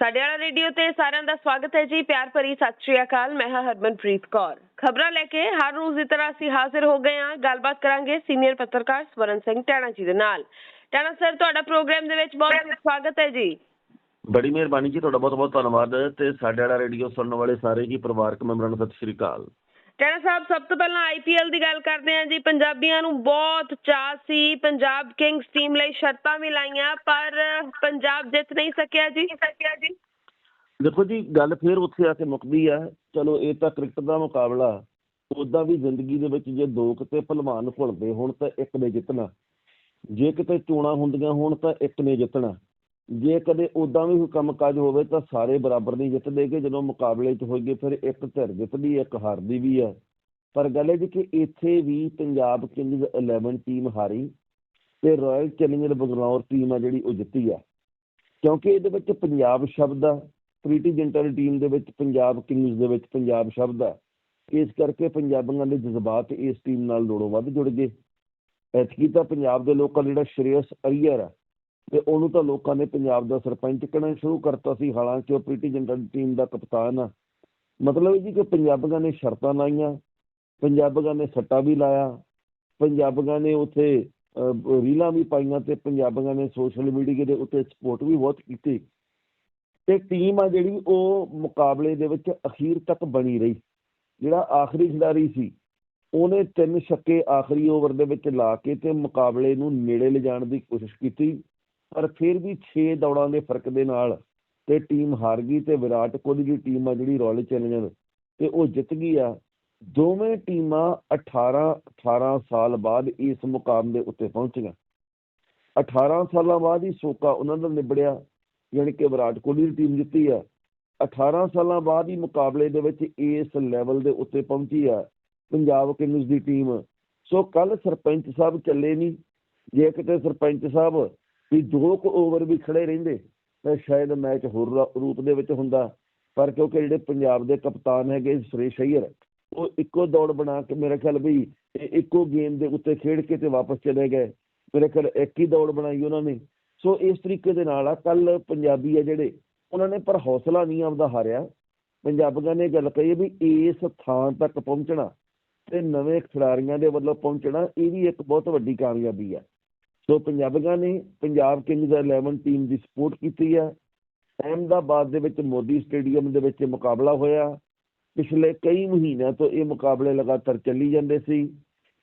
ਸਾਡੇ ਵਾਲਾ ਰੇਡੀਓ ਤੇ ਸਾਰਿਆਂ ਦਾ ਸਵਾਗਤ ਹੈ ਜੀ। ਪਿਆਰ ਭਰੀ ਸਤਿ ਸ਼੍ਰੀ ਅਕਾਲ, ਮੈਂ ਹਾਂ ਹਰਮਨਪ੍ਰੀਤ ਕੌਰ। ਖਬਰਾਂ ਲੈ ਕੇ ਹਰ ਰੋਜ਼ ਦੀ ਤਰ੍ਹਾਂ ਅਸੀਂ ਹਾਜ਼ਰ ਹੋ ਗਏ ਹਾਂ। ਗੱਲਬਾਤ ਕਰਾਂਗੇ ਸੀਨੀਅਰ ਪੱਤਰਕਾਰ ਸਵਰਨ ਸਿੰਘ ਟੈਣਾ ਜੀ ਦੇ ਨਾਲ। ਟੈਣਾ ਸਰ, ਤੁਹਾਡਾ ਪ੍ਰੋਗਰਾਮ ਦੇ ਵਿੱਚ ਬਹੁਤ ਸਵਾਗਤ ਹੈ ਜੀ। ਬੜੀ ਮਿਹਰਬਾਨੀ ਜੀ, ਤੁਹਾਡਾ ਬਹੁਤ ਬਹੁਤ ਧੰਨਵਾਦ। ਤੇ ਸਾਡੇ ਵਾਲਾ ਰੇਡੀਓ ਸੁਣਨ ਵਾਲੇ ਸਾਰੇ ਹੀ ਪਰਿਵਾਰਕ ਮੈਂਬਰਾਂ ਨੂੰ ਸਤਿ ਸ਼੍ਰੀ ਅਕਾਲ। ਟੈਣਾ ਸਾਹਿਬ, ਸਭ ਤੋਂ ਪਹਿਲਾਂ ਆਈਪੀਐਲ ਦੀ ਗੱਲ ਕਰਦੇ ਹਾਂ ਜੀ। ਪੰਜਾਬੀਆਂ ਨੂੰ ਬਹੁਤ ਚਾਅ ਸੀ ਪੰਜਾਬ ਕਿੰਗਸ ਟੀਮ ਲਈ ਸ਼ਰਤਾਂ ਵੀ ਲਾਈਆਂ, ਪਰ ਪੰਜਾਬ ਜਿੱਤ ਨਹੀਂ ਸਕਿਆ ਜੀ ਸਕਿਆ ਜੀ। ਦੇਖੋ ਜੀ, ਗੱਲ ਫੇਰ ਉੱਥੇ ਆ ਕੇ ਮੁੱਕਦੀ ਆ। ਚਲੋ, ਇਹ ਤਾਂ ਕ੍ਰਿਕਟ ਦਾ ਮੁਕਾਬਲਾ। ਉਦਾਂ ਵੀ ਜ਼ਿੰਦਗੀ ਦੇ ਵਿੱਚ ਜੇ ਦੋ ਕਿਤੇ ਭਲਵਾਨ ਘੁਲਦੇ ਹੋਣ ਤਾਂ ਇੱਕ ਨੇ ਜਿੱਤਣਾ। ਜੇ ਕਿਤੇ ਚੋਣਾਂ ਹੁੰਦੀਆਂ ਹੋਣ ਤਾਂ ਇੱਕ ਨੇ ਜਿੱਤਣਾ। ਜੇ ਕਦੇ ਉਦਾਂ ਵੀ ਕੋਈ ਕੰਮਕਾਜ ਹੋਵੇ ਤਾਂ ਸਾਰੇ ਬਰਾਬਰ ਨਹੀਂ ਜਿੱਤਦੇ ਕਿ ਜਦੋਂ ਮੁਕਾਬਲੇ 'ਚ ਹੋਈਏ ਫਿਰ ਇੱਕ ਧਿਰ ਜਿੱਤਦੀ ਇੱਕ ਹਾਰਦੀ ਵੀ ਹੈ। ਪਰ ਗੱਲ ਇਹ ਜੀ ਕਿ ਇੱਥੇ ਵੀ ਪੰਜਾਬ ਕਿੰਗਜ਼ 11 ਟੀਮ ਹਾਰੀ ਤੇ ਰਾਇਲ ਚੈਲੰਜਰ ਬੰਗਲੌਰ ਟੀਮ ਆ ਜਿਹੜੀ ਉਹ ਜਿੱਤੀ ਆ। ਕਿਉਂਕਿ ਇਹਦੇ ਵਿੱਚ ਪੰਜਾਬ ਸ਼ਬਦ ਆ, ਪ੍ਰੀਟੀ ਜਿੰਟਰ ਟੀਮ ਦੇ ਵਿੱਚ ਪੰਜਾਬ ਕਿੰਗਜ਼ ਦੇ ਵਿੱਚ ਪੰਜਾਬ ਸ਼ਬਦ ਆ। ਇਸ ਕਰਕੇ ਪੰਜਾਬੀਆਂ ਦੇ ਜਜ਼ਬਾਤ ਇਸ ਟੀਮ ਨਾਲ ਲੋੜੋਂ ਵੱਧ ਜੁੜ ਗਏ। ਐਤਕੀ ਤਾਂ ਪੰਜਾਬ ਦੇ ਲੋਕਾਂ ਦਾ ਜਿਹੜਾ ਸ਼੍ਰੇਅਸ ਅਰੀਅਰ ਆ ਤੇ ਉਹਨੂੰ ਤਾਂ ਲੋਕਾਂ ਨੇ ਪੰਜਾਬ ਦਾ ਸਰਪੰਚ ਕਹਿਣਾ ਸ਼ੁਰੂ ਕਰਤਾ ਸੀ, ਹਾਲਾਂਕਿ ਉਹ ਪ੍ਰੀਟੀ ਜਨਰਲ ਟੀਮ ਦਾ ਕਪਤਾਨ ਆ। ਮਤਲਬ ਇਹ ਜੀ ਕਿ ਪੰਜਾਬੀਆਂ ਨੇ ਸ਼ਰਤਾਂ ਲਾਈਆਂ, ਪੰਜਾਬੀਆਂ ਨੇ ਸੱਟਾ ਵੀ ਲਾਇਆ, ਪੰਜਾਬੀਆਂ ਨੇ ਉੱਥੇ ਰੀਲਾਂ ਵੀ ਪਾਈਆਂ ਤੇ ਪੰਜਾਬੀਆਂ ਨੇ ਸੋਸ਼ਲ ਮੀਡੀਆ ਦੇ ਉੱਤੇ ਸਪੋਰਟ ਵੀ ਬਹੁਤ ਕੀਤੀ। ਤੇ ਟੀਮ ਆ ਜਿਹੜੀ, ਉਹ ਮੁਕਾਬਲੇ ਦੇ ਵਿੱਚ ਅਖੀਰ ਤੱਕ ਬਣੀ ਰਹੀ। ਜਿਹੜਾ ਆਖਰੀ ਖਿਡਾਰੀ ਸੀ, ਉਹਨੇ ਤਿੰਨ ਛੱਕੇ ਆਖਰੀ ਓਵਰ ਦੇ ਵਿੱਚ ਲਾ ਕੇ ਤੇ ਮੁਕਾਬਲੇ ਨੂੰ ਨੇੜੇ ਲਿਜਾਣ ਦੀ ਕੋਸ਼ਿਸ਼ ਕੀਤੀ। ਪਰ ਫਿਰ ਵੀ 6 ਦੌੜਾਂ ਦੇ ਫ਼ਰਕ ਦੇ ਨਾਲ ਤੇ ਟੀਮ ਹਾਰ ਗਈ ਤੇ ਵਿਰਾਟ ਕੋਹਲੀ ਦੀ ਟੀਮ ਆ ਜਿਹੜੀ ਰਾਇਲ ਚੈਲੰਜਰ ਤੇ ਉਹ ਜਿੱਤ ਗਈ ਆ। ਦੋਵੇਂ ਟੀਮਾਂ 18 18 ਸਾਲ ਬਾਅਦ ਇਸ ਮੁਕਾਮ ਦੇ ਉੱਤੇ ਪਹੁੰਚੀਆਂ। 18 ਸਾਲਾਂ ਬਾਅਦ ਹੀ ਸੋਕਾ ਉਹਨਾਂ ਦਾ ਨਿਬੜਿਆ, ਯਾਨੀ ਕਿ ਵਿਰਾਟ ਕੋਹਲੀ ਦੀ ਟੀਮ ਜਿੱਤੀ ਆ। 18 ਸਾਲਾਂ ਬਾਅਦ ਹੀ ਮੁਕਾਬਲੇ ਦੇ ਵਿੱਚ ਇਸ ਲੈਵਲ ਦੇ ਉੱਤੇ ਪਹੁੰਚੀ ਆ ਪੰਜਾਬ ਕਿੰਗਸ ਦੀ ਟੀਮ ਸੋ ਕੱਲ ਸਰਪੰਚ ਸਾਹਿਬ ਚੱਲੇ ਨਹੀਂ ਜੇ ਕਿਤੇ ਸਰਪੰਚ ਸਾਹਿਬ ਵੀ ਦੋ ਕੁ ਓਵਰ ਵੀ ਖੜੇ ਰਹਿੰਦੇ, ਤਾਂ ਸ਼ਾਇਦ ਮੈਚ ਹੋਰ ਰੂਪ ਦੇ ਵਿੱਚ ਹੁੰਦਾ। ਪਰ ਕਿਉਂਕਿ ਜਿਹੜੇ ਪੰਜਾਬ ਦੇ ਕਪਤਾਨ ਹੈਗੇ ਸੁਰੇਸ਼ ਅਈਅਰ ਉਹ ਇੱਕੋ ਦੌੜ ਬਣਾ ਕੇ ਮੇਰੇ ਖਿਆਲ ਵੀ ਇਹ ਇੱਕੋ ਗੇਮ ਦੇ ਉੱਤੇ ਖੇਡ ਕੇ ਤੇ ਵਾਪਸ ਚਲੇ ਗਏ। ਮੇਰੇ ਖਿਆਲ ਇੱਕ ਹੀ ਦੌੜ ਬਣਾਈ ਉਹਨਾਂ ਨੇ। ਸੋ ਇਸ ਤਰੀਕੇ ਦੇ ਨਾਲ ਆ, ਕੱਲ ਪੰਜਾਬੀ ਆ ਜਿਹੜੇ, ਉਹਨਾਂ ਨੇ ਪਰ ਹੌਸਲਾ ਨਹੀਂ ਆਪਦਾ ਹਾਰਿਆ। ਪੰਜਾਬੀਆਂ ਨੇ ਗੱਲ ਕਹੀ ਹੈ ਵੀ ਇਸ ਥਾਂ ਤੱਕ ਪਹੁੰਚਣਾ ਤੇ ਨਵੇਂ ਖਿਡਾਰੀਆਂ ਦੇ ਵੱਲੋਂ ਪਹੁੰਚਣਾ, ਇਹ ਵੀ ਇੱਕ ਬਹੁਤ ਵੱਡੀ ਕਾਮਯਾਬੀ ਆ। ਸੋ ਪੰਜਾਬੀਆਂ ਨੇ ਪੰਜਾਬ ਕਿੰਗਜ਼ 11 ਟੀਮ ਦੀ ਸਪੋਰਟ ਕੀਤੀ ਹੈ ਅਹਿਮਦਾਬਾਦ ਦੇ ਵਿੱਚ ਮੋਦੀ ਸਟੇਡੀਅਮ ਦੇ ਵਿੱਚ ਮੁਕਾਬਲਾ ਹੋਇਆ। ਪਿਛਲੇ ਕਈ ਮਹੀਨਿਆਂ ਤੋਂ ਇਹ ਮੁਕਾਬਲੇ ਲਗਾਤਾਰ ਚੱਲੀ ਜਾਂਦੇ ਸੀ।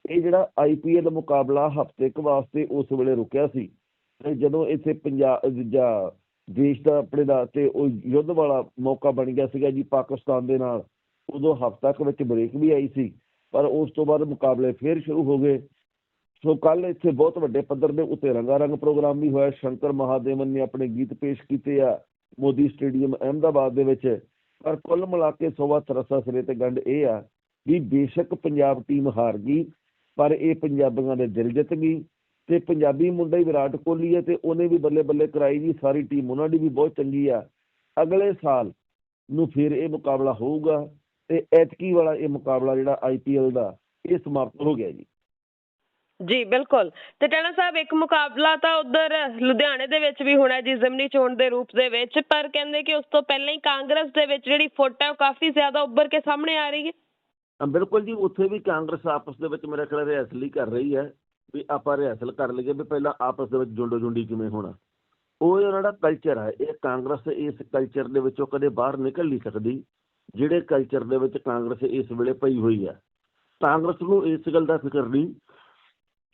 ਇਹ ਜਿਹੜਾ ਆਈਪੀਐਲ ਮੁਕਾਬਲਾ ਹਫ਼ਤੇ ਕੁ ਵਾਸਤੇ ਉਸ ਵੇਲੇ ਰੁਕਿਆ ਸੀ। ਤੇ ਜਦੋਂ ਇੱਥੇ ਪੰਜਾਬ ਜਾਂ ਦੇਸ਼ ਦਾ ਆਪਣੇ ਦਾ ਤੇ ਉਹ ਯੁੱਧ ਵਾਲਾ ਮੌਕਾ ਬਣ ਗਿਆ ਸੀਗਾ ਜੀ ਪਾਕਿਸਤਾਨ ਦੇ ਨਾਲ, ਉਦੋਂ ਹਫ਼ਤਾ ਕੁ ਵਿੱਚ ਬ੍ਰੇਕ ਵੀ ਆਈ ਸੀ। ਪਰ ਉਸ ਤੋਂ ਬਾਅਦ ਮੁਕਾਬਲੇ ਫੇਰ ਸ਼ੁਰੂ ਹੋ ਗਏ। ਸੋ ਕੱਲ ਇੱਥੇ ਬਹੁਤ ਵੱਡੇ ਪੱਧਰ ਦੇ ਉੱਤੇ ਰੰਗਾਰੰਗ ਪ੍ਰੋਗਰਾਮ ਵੀ ਹੋਇਆ। ਸ਼ੰਕਰ ਮਹਾਦੇਵਨ ਨੇ ਆਪਣੇ ਗੀਤ ਪੇਸ਼ ਕੀਤੇ ਆ ਮੋਦੀ ਸਟੇਡੀਅਮ ਅਹਿਮਦਾਬਾਦ ਦੇ ਵਿੱਚ। ਪਰ ਕੁੱਲ ਮਿਲਾ ਕੇ ਸੋਵਾ ਤਰਸਾ ਸਿਰੇ ਤੇ ਗੰਢ ਇਹ ਆ ਵੀ ਬੇਸ਼ੱਕ ਪੰਜਾਬ ਟੀਮ ਹਾਰ ਗਈ, ਪਰ ਇਹ ਪੰਜਾਬੀਆਂ ਦੇ ਦਿਲ ਜਿੱਤ ਗਈ ਤੇ ਪੰਜਾਬੀ ਮੁੰਡਾ ਹੀ ਵਿਰਾਟ ਕੋਹਲੀ ਹੈ ਤੇ ਉਹਨੇ ਵੀ ਬੱਲੇ ਬੱਲੇ ਕਰਾਈ ਜੀ, ਸਾਰੀ ਟੀਮ ਉਹਨਾਂ ਦੀ ਵੀ ਬਹੁਤ ਚੰਗੀ ਆ। ਅਗਲੇ ਸਾਲ ਨੂੰ ਫਿਰ ਇਹ ਮੁਕਾਬਲਾ ਹੋਊਗਾ ਤੇ ਐਤਕੀ ਵਾਲਾ ਇਹ ਮੁਕਾਬਲਾ ਜਿਹੜਾ ਆਈਪੀਐਲ ਦਾ, ਇਹ ਸਮਾਪਤ ਹੋ ਗਿਆ ਜੀ। ਜੀ, ਬਿਲਕੁਲ। ਤੇ ਟੈਣਾ ਸਾਹਿਬ, ਇੱਕ ਮੁਕਾਬਲਾ ਤਾਂ ਉਧਰ ਲੁਧਿਆਣੇ ਦੇ ਵਿੱਚ ਵੀ ਹੋਣਾ ਜੀ ਜ਼ਿਮਨੀ ਚੋਣ ਦੇ ਰੂਪ ਦੇ ਵਿੱਚ। ਪਰ ਕਹਿੰਦੇ ਕਿ ਉਸ ਤੋਂ ਪਹਿਲਾਂ ਹੀ ਕਾਂਗਰਸ ਦੇ ਵਿੱਚ ਜਿਹੜੀ ਫੁੱਟ ਹੈ, ਉਹ ਕਾਫੀ ਜ਼ਿਆਦਾ ਉੱਭਰ ਕੇ ਸਾਹਮਣੇ ਆ ਰਹੀ ਹੈ। ਬਿਲਕੁਲ ਜੀ, ਉੱਥੇ ਵੀ ਕਾਂਗਰਸ ਆਪਸ ਦੇ ਵਿੱਚ ਮੇਰੇ ਖਿਆਲ ਰਿਹਰਸਲ ਹੀ ਕਰ ਰਹੀ ਹੈ, ਵੀ ਆਪਾਂ ਰਿਹਰਸਲ ਕਰ ਲਈਏ ਵੀ ਪਹਿਲਾਂ ਆਪਸ ਦੇ ਵਿੱਚ ਜੁੰਡੋ ਜੁੰਡੀ ਕਿਵੇਂ ਹੋਣਾ। ਉਹ ਉਹਨਾਂ ਦਾ ਕਲਚਰ ਹੈ, ਇਹ ਕਾਂਗਰਸ ਇਸ ਕਲਚਰ ਦੇ ਵਿੱਚੋਂ ਕਦੇ ਬਾਹਰ ਨਿਕਲ ਨਹੀਂ ਸਕਦੀ, ਜਿਹੜੇ ਕਲਚਰ ਦੇ ਵਿੱਚ ਕਾਂਗਰਸ ਇਸ ਵੇਲੇ ਪਈ ਹੋਈ ਹੈ। ਕਾਂਗਰਸ ਨੂੰ ਇਸ ਗੱਲ ਦਾ ਫਿਕਰ ਨਹੀਂ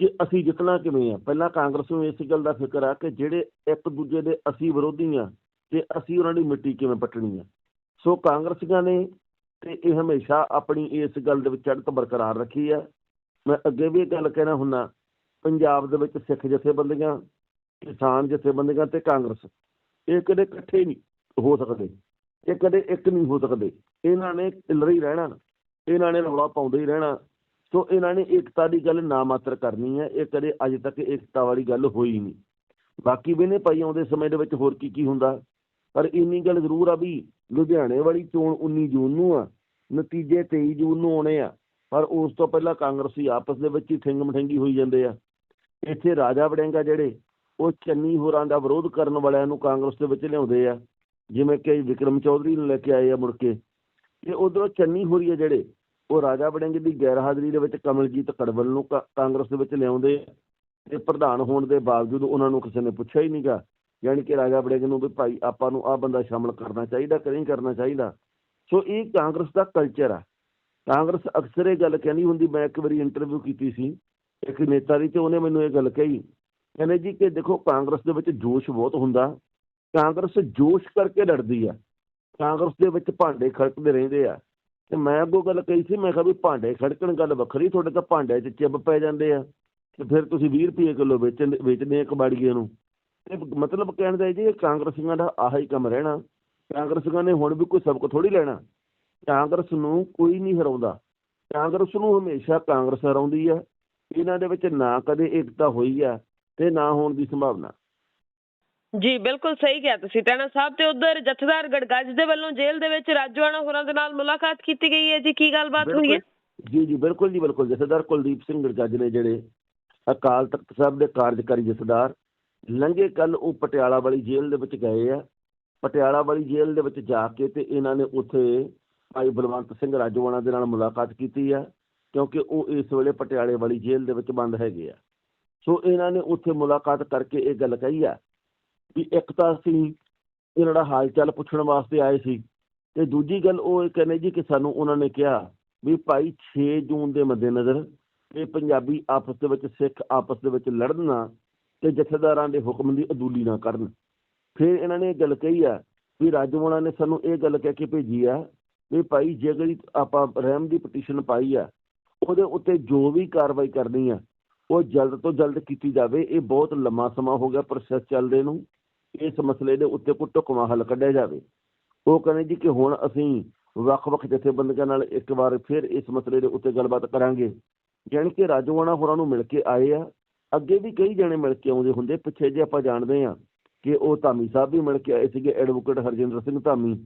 ਕਿ ਅਸੀਂ ਜਿੱਤਣਾ ਕਿਵੇਂ ਆ? ਪਹਿਲਾਂ ਕਾਂਗਰਸ ਨੂੰ ਇਸ ਗੱਲ ਦਾ ਫਿਕਰ ਆ ਕਿ ਜਿਹੜੇ ਇੱਕ ਦੂਜੇ ਦੇ ਅਸੀਂ ਵਿਰੋਧੀ ਆ ਤੇ ਅਸੀਂ ਉਹਨਾਂ ਦੀ ਮਿੱਟੀ ਕਿਵੇਂ ਪੱਟਣੀ ਆ? ਸੋ ਕਾਂਗਰਸੀਆਂ ਨੇ ਤੇ ਇਹ ਹਮੇਸ਼ਾ ਆਪਣੀ ਇਸ ਗੱਲ ਦੇ ਵਿੱਚ ਚੜ੍ਹਤ ਬਰਕਰਾਰ ਰੱਖੀ ਆ। ਮੈਂ ਅੱਗੇ ਵੀ ਇਹ ਗੱਲ ਕਹਿਣਾ ਹੁੰਨਾ ਪੰਜਾਬ ਦੇ ਵਿੱਚ ਸਿੱਖ ਜਥੇਬੰਦੀਆਂ, ਕਿਸਾਨ ਜਥੇਬੰਦੀਆਂ ਤੇ ਕਾਂਗਰਸ, ਇਹ ਕਦੇ ਇਕੱਠੇ ਨਹੀਂ ਹੋ ਸਕਦੇ, ਇਹ ਕਦੇ ਇੱਕ ਨਹੀਂ ਹੋ ਸਕਦੇ। ਇਹਨਾਂ ਨੇ ਇਲਰੀ ਰਹਿਣਾ, ਇਹਨਾਂ ਨੇ ਰੌਲਾ ਪਾਉਂਦੇ ਹੀ ਰਹਿਣਾ। ਸੋ ਇਹਨਾਂ ਨੇ ਏਕਤਾ ਦੀ ਗੱਲ ਨਾ ਮਾਤਰ ਕਰਨੀ ਹੈ, ਇਹ ਕਦੇ ਅਜੇ ਤੱਕ ਏਕਤਾ ਵਾਲੀ ਗੱਲ ਹੋਈ ਨਹੀਂ। ਬਾਕੀ ਵੀ ਨੇ ਭਾਈ ਆਉਂਦੇ ਸਮੇਂ ਦੇ ਵਿੱਚ ਹੋਰ ਕੀ ਕੀ ਹੁੰਦਾ? ਪਰ ਇੰਨੀ ਗੱਲ ਜ਼ਰੂਰ ਆ ਵੀ ਲੁਧਿਆਣੇ ਵਾਲੀ ਚੋਣ 19 ਜੂਨ ਨੂੰ ਆ, ਨਤੀਜੇ 23 ਜੂਨ ਨੂੰ ਆਉਣੇ ਆ, ਪਰ ਉਸ ਤੋਂ ਪਹਿਲਾਂ ਕਾਂਗਰਸੀ ਆਪਸ ਦੇ ਵਿੱਚ ਹੀ ਠਿੰਗ ਮਠਿੰਗੀ ਹੋਈ ਜਾਂਦੇ ਆ। ਇੱਥੇ ਰਾਜਾ ਵੜਿੰਗਾ ਜਿਹੜੇ, ਉਹ ਚੰਨੀ ਹੋਰਾਂ ਦਾ ਵਿਰੋਧ ਕਰਨ ਵਾਲਿਆਂ ਨੂੰ ਕਾਂਗਰਸ ਦੇ ਵਿੱਚ ਲਿਆਉਂਦੇ ਆ, ਜਿਵੇਂ ਕਿ ਵਿਕਰਮ ਚੌਧਰੀ ਨੂੰ ਲੈ ਕੇ ਆਏ ਆ ਮੁੜ ਕੇ। ਤੇ ਉਧਰੋਂ ਚੰਨੀ ਹੋਰੀ ਆ ਜਿਹੜੇ ਉਹ ਰਾਜਾ ਵੜਿੰਗ ਦੀ ਗੈਰ ਹਾਜ਼ਰੀ ਦੇ ਵਿੱਚ ਕਮਲਜੀਤ ਕੜਵਲ ਨੂੰ ਕਾ- ਕਾਂਗਰਸ ਦੇ ਵਿੱਚ ਲਿਆਉਂਦੇ ਆ ਤੇ ਪ੍ਰਧਾਨ ਹੋਣ ਦੇ ਬਾਵਜੂਦ ਉਹਨਾਂ ਨੂੰ ਕਿਸੇ ਨੇ ਪੁੱਛਿਆ ਹੀ ਨਹੀਂਗਾ ਯਾਨੀ ਕਿ ਰਾਜਾ ਵੜਿੰਗ ਨੂੰ ਵੀ ਭਾਈ ਆਪਾਂ ਨੂੰ ਆਹ ਬੰਦਾ ਸ਼ਾਮਲ ਕਰਨਾ ਚਾਹੀਦਾ ਕਿ ਨਹੀਂ ਕਰਨਾ ਚਾਹੀਦਾ। ਸੋ ਇਹ ਕਾਂਗਰਸ ਦਾ ਕਲਚਰ ਆ। ਕਾਂਗਰਸ ਅਕਸਰ ਇਹ ਗੱਲ ਕਹਿੰਦੀ ਹੁੰਦੀ, ਮੈਂ ਇੱਕ ਵਾਰੀ ਇੰਟਰਵਿਊ ਕੀਤੀ ਸੀ, ਇੱਕ ਨੇਤਾ ਦੀ ਤੇ ਉਹਨੇ ਮੈਨੂੰ ਇਹ ਗੱਲ ਕਹੀ। ਕਹਿੰਦੇ ਜੀ ਕਿ ਦੇਖੋ ਕਾਂਗਰਸ ਦੇ ਵਿੱਚ ਜੋਸ਼ ਬਹੁਤ ਹੁੰਦਾ। ਕਾਂਗਰਸ ਜੋਸ਼ ਕਰਕੇ ਲੜਦੀ ਆ। ਕਾਂਗਰਸ ਦੇ ਵਿੱਚ ਭਾਂਡੇ ਖੜਕਦੇ ਰਹਿੰਦੇ ਆ। ਤੇ ਮੈਂ ਅੱਗੋਂ ਗੱਲ ਕਹੀ ਸੀ, ਮੈਂ ਕਿਹਾ ਵੀ ਭਾਂਡੇ ਖੜਕਣ ਗੱਲ ਵੱਖਰੀ, ਤੁਹਾਡੇ ਤਾਂ ਭਾਂਡਿਆਂ 'ਚ ਚਿੱਬ ਪੈ ਜਾਂਦੇ ਆ। ਤੇ ਫਿਰ ਤੁਸੀਂ 20 ਰੁਪਏ ਕਿਲੋ ਵੇਚਣ ਵੇਚਦੇ ਆ ਕਬਾੜੀਏ ਨੂੰ। ਤੇ ਮਤਲਬ ਕਹਿਣ ਦਾ ਜੀ, ਇਹ ਕਾਂਗਰਸੀਆਂ ਦਾ ਆਹ ਹੀ ਕੰਮ ਰਹਿਣਾ। ਕਾਂਗਰਸੀਆਂ ਨੇ ਹੁਣ ਵੀ ਕੋਈ ਸਬਕ ਥੋੜੀ ਲੈਣਾ। ਕਾਂਗਰਸ ਨੂੰ ਕੋਈ ਨਹੀਂ ਹਰਾਉਂਦਾ। ਕਾਂਗਰਸ ਨੂੰ ਹਮੇਸ਼ਾ ਕਾਂਗਰਸ ਹਰਾਉਂਦੀ ਆ। ਇਹਨਾਂ ਦੇ ਵਿੱਚ ਨਾ ਕਦੇ ਏਕਤਾ ਹੋਈ ਆ ਤੇ ਨਾ ਹੋਣ ਦੀ ਸੰਭਾਵਨਾ। ਜੀ, ਬਿਲਕੁਲ ਸਹੀ ਕਿਹਾ ਤੁਸੀਂ। ਟੈਣਾ ਸਾਹਿਬ ਤੇ ਉਧਰ ਜਥੇਦਾਰ ਗੜਗੱਜ ਦੇ ਵੱਲੋਂ ਜੇਲ੍ਹ ਦੇ ਵਿੱਚ ਰਾਜਵਾਨਾ ਹੋਰਾਂ ਦੇ ਨਾਲ ਮੁਲਾਕਾਤ ਕੀਤੀ ਗਈ ਹੈ ਜੀ। ਕੀ ਗੱਲਬਾਤ ਹੋਈ ਹੈ? ਜੀ ਜੀ, ਬਿਲਕੁਲ ਜੀ, ਬਿਲਕੁਲ। ਜਥੇਦਾਰ ਕੁਲਦੀਪ ਸਿੰਘ ਗੜਗੱਜ ਨੇ ਜਿਹੜੇ ਅਕਾਲ ਤਖਤ ਸਾਹਿਬ ਦੇ ਕਾਰਜਕਾਰੀ ਜਥੇਦਾਰ, ਲੰਘੇ ਕੱਲ ਉਹ ਪਟਿਆਲਾ ਵਾਲੀ ਜੇਲ੍ਹ ਦੇ ਵਿੱਚ ਗਏ ਆ। ਪਟਿਆਲਾ ਵਾਲੀ ਜੇਲ੍ਹ ਦੇ ਵਿੱਚ ਜਾ ਕੇ ਤੇ ਇਹਨਾਂ ਨੇ ਉੱਥੇ ਭਾਈ ਬਲਵੰਤ ਸਿੰਘ ਰਾਜੋਆਣਾ ਦੇ ਨਾਲ ਮੁਲਾਕਾਤ ਕੀਤੀ ਆ, ਕਿਉਂਕਿ ਉਹ ਇਸ ਵੇਲੇ ਪਟਿਆਲੇ ਵਾਲੀ ਜੇਲ੍ਹ ਦੇ ਵਿੱਚ ਬੰਦ ਹੈਗੇ ਆ। ਸੋ ਇਹਨਾਂ ਨੇ ਉੱਥੇ ਮੁਲਾਕਾਤ ਕਰਕੇ ਇਹ ਗੱਲ ਕਹੀ ਆ ਵੀ ਇੱਕ ਤਾਂ ਅਸੀਂ ਇਹਨਾਂ ਦਾ ਹਾਲ ਚਾਲ ਪੁੱਛਣ ਵਾਸਤੇ ਆਏ ਸੀ ਤੇ ਦੂਜੀ ਗੱਲ ਉਹ ਇਹ ਕਹਿੰਦੇ ਜੀ ਕਿ ਸਾਨੂੰ ਉਹਨਾਂ ਨੇ ਕਿਹਾ ਵੀ ਭਾਈ 6 ਜੂਨ ਦੇ ਮੱਦੇਨਜ਼ਰ ਇਹ ਪੰਜਾਬੀ ਆਪਸ ਦੇ ਵਿੱਚ, ਸਿੱਖ ਆਪਸ ਦੇ ਵਿੱਚ ਲੜਨ ਨਾ ਤੇ ਜਥੇਦਾਰਾਂ ਦੇ ਹੁਕਮ ਦੀ ਅਦੂਲੀ ਨਾ ਕਰਨ। ਫਿਰ ਇਹਨਾਂ ਨੇ ਇਹ ਗੱਲ ਕਹੀ ਆ ਵੀ ਰਾਜਵਾਨਾ ਨੇ ਸਾਨੂੰ ਇਹ ਗੱਲ ਕਹਿ ਕੇ ਭੇਜੀ ਆ ਵੀ ਭਾਈ ਜੇ ਜਿਹੜੀ ਆਪਾਂ ਰਹਿਮ ਦੀ ਪਟੀਸ਼ਨ ਪਾਈ ਆ, ਉਹਦੇ ਉੱਤੇ ਜੋ ਵੀ ਕਾਰਵਾਈ ਕਰਨੀ ਆ, ਉਹ ਜਲਦ ਤੋਂ ਜਲਦ ਕੀਤੀ ਜਾਵੇ। ਇਹ ਬਹੁਤ ਲੰਮਾ ਸਮਾਂ ਹੋ ਗਿਆ ਪ੍ਰੋਸੈਸ ਚੱਲਦੇ ਨੂੰ। ਇਸ ਮਸਲੇ ਦੇ ਉੱਤੇ ਕੋਈ ਢੁਕਵਾਂ ਹੱਲ ਕੱਢਿਆ ਜਾਵੇ। ਉਹ ਕਹਿੰਦੇ ਜੀ ਕਿ ਹੁਣ ਅਸੀਂ ਵੱਖ-ਵੱਖ ਜਥੇਬੰਦੀਆਂ ਨਾਲ ਇੱਕ ਵਾਰ ਫਿਰ ਇਸ ਮਸਲੇ ਦੇ ਉੱਤੇ ਗੱਲਬਾਤ ਕਰਾਂਗੇ। ਜਾਣੀ ਕਿ ਰਾਜੋਆਣਾ ਹੋਰਾਂ ਨੂੰ ਮਿਲ ਕੇ ਆਏ ਆ। ਅੱਗੇ ਵੀ ਕਈ ਜਣੇ ਮਿਲ ਕੇ ਆਉਂਦੇ ਹੁੰਦੇ, ਪਿੱਛੇ ਜੇ ਆਪਾਂ ਜਾਣਦੇ ਆ ਕਿ ਉਹ ਧਾਮੀ ਸਾਹਿਬ ਵੀ ਮਿਲ ਕੇ ਆਏ ਸੀਗੇ ਐਡਵੋਕੇਟ ਹਰਜਿੰਦਰ ਸਿੰਘ ਧਾਮੀ।